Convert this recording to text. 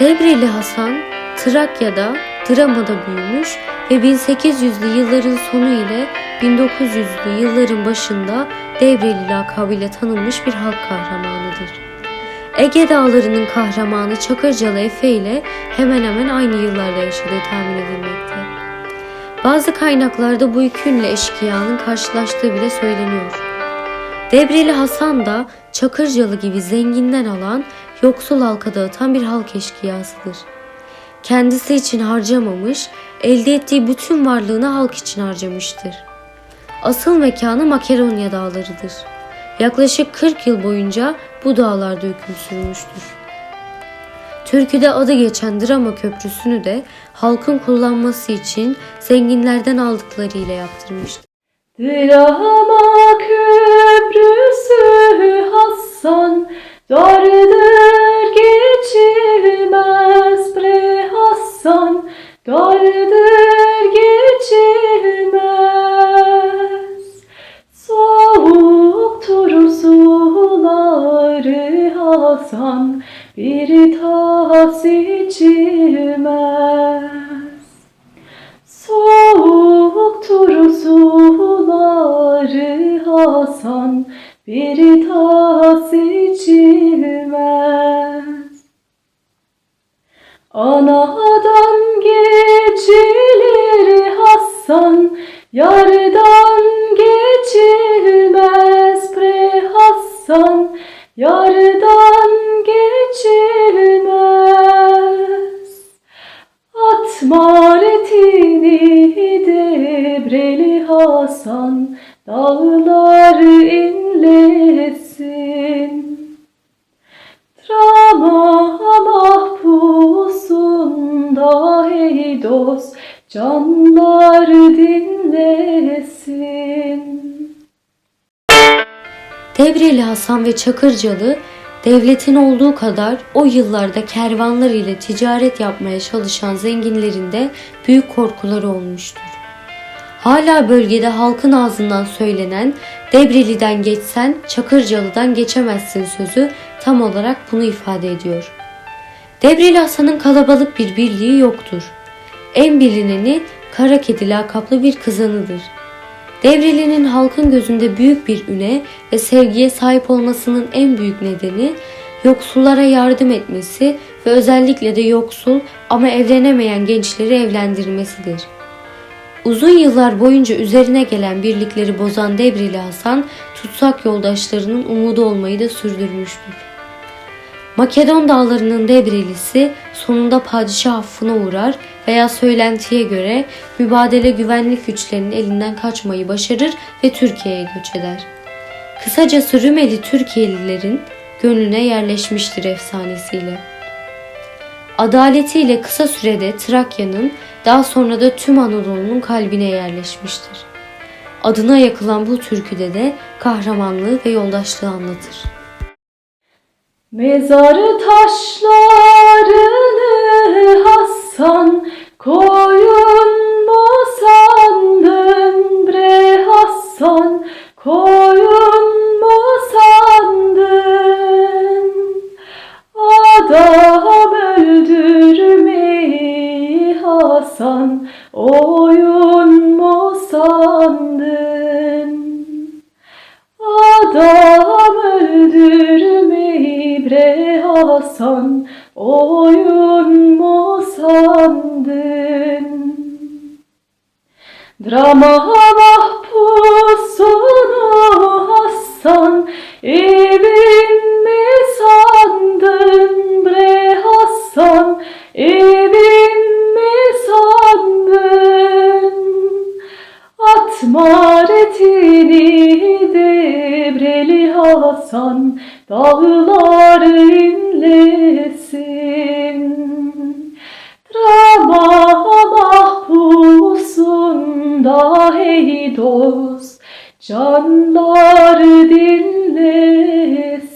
Devreli Hasan, Trakya'da, Drama'da büyümüş ve 1800'lü yılların sonu ile 1900'lü yılların başında Devreli lakabıyla tanınmış bir halk kahramanıdır. Ege Dağları'nın kahramanı Çakırcalı Efe ile hemen hemen aynı yıllarda yaşadığı tahmin edilmekte. Bazı kaynaklarda bu iki ünlü eşkıyanın karşılaştığı bile söyleniyor. Devreli Hasan da Çakırcalı gibi zenginden alan, yoksul halka dağıtan bir halk eşkıyasıdır. Kendisi için harcamamış, elde ettiği bütün varlığını halk için harcamıştır. Asıl mekanı Makedonya dağlarıdır. Yaklaşık 40 yıl boyunca bu dağlarda hüküm sürmüştür. Türküde adı geçen Drama Köprüsü'nü de halkın kullanması için zenginlerden aldıklarıyla yaptırmıştır. Drama köprüsü Hasan Dardır geçilmez bre Hasan Dardır geçilmez. Soğuktur suları Hasan Bir tas içilmez Soğuktur suları Hasan bir tas içilmez. Anadan geçilir Hasan, yardan geçilmez bre Hasan, yardan Dağlar inlesin Drama mahpusunda hey dost Canlar dinlesin Devreli Hasan ve Çakırcalı devletin olduğu kadar o yıllarda kervanlar ile ticaret yapmaya çalışan zenginlerin de büyük korkuları olmuştur. Hala bölgede halkın ağzından söylenen Devreli'den geçsen Çakırcalı'dan geçemezsin sözü tam olarak bunu ifade ediyor. Devreli Hasan'ın kalabalık bir birliği yoktur. En bilineni Kara Kedi lakaplı bir kızanıdır. Devreli'nin halkın gözünde büyük bir üne ve sevgiye sahip olmasının en büyük nedeni yoksullara yardım etmesi ve özellikle de yoksul ama evlenemeyen gençleri evlendirmesidir. Uzun yıllar boyunca üzerine gelen birlikleri bozan Devreli Hasan, tutsak yoldaşlarının umudu olmayı da sürdürmüştür. Makedon dağlarının Devrelisi sonunda padişah affına uğrar veya söylentiye göre mübadele güvenlik güçlerinin elinden kaçmayı başarır ve Türkiye'ye göç eder. Kısacası Rümeli Türkiye'lilerin gönlüne yerleşmiştir efsanesiyle. Adaletiyle kısa sürede Trakya'nın daha sonra da tüm Anadolu'nun kalbine yerleşmiştir. Adına yakılan bu türküde de kahramanlığı ve yoldaşlığı anlatır. Mezarı taşlarını Hasan Hasan oyun mu sandın? Drama mahpusunu Hasan evin mi sandın bre Hasan evin mi sandın? At maretini debreli Hasan Dağlar dost, canlar dinlesin.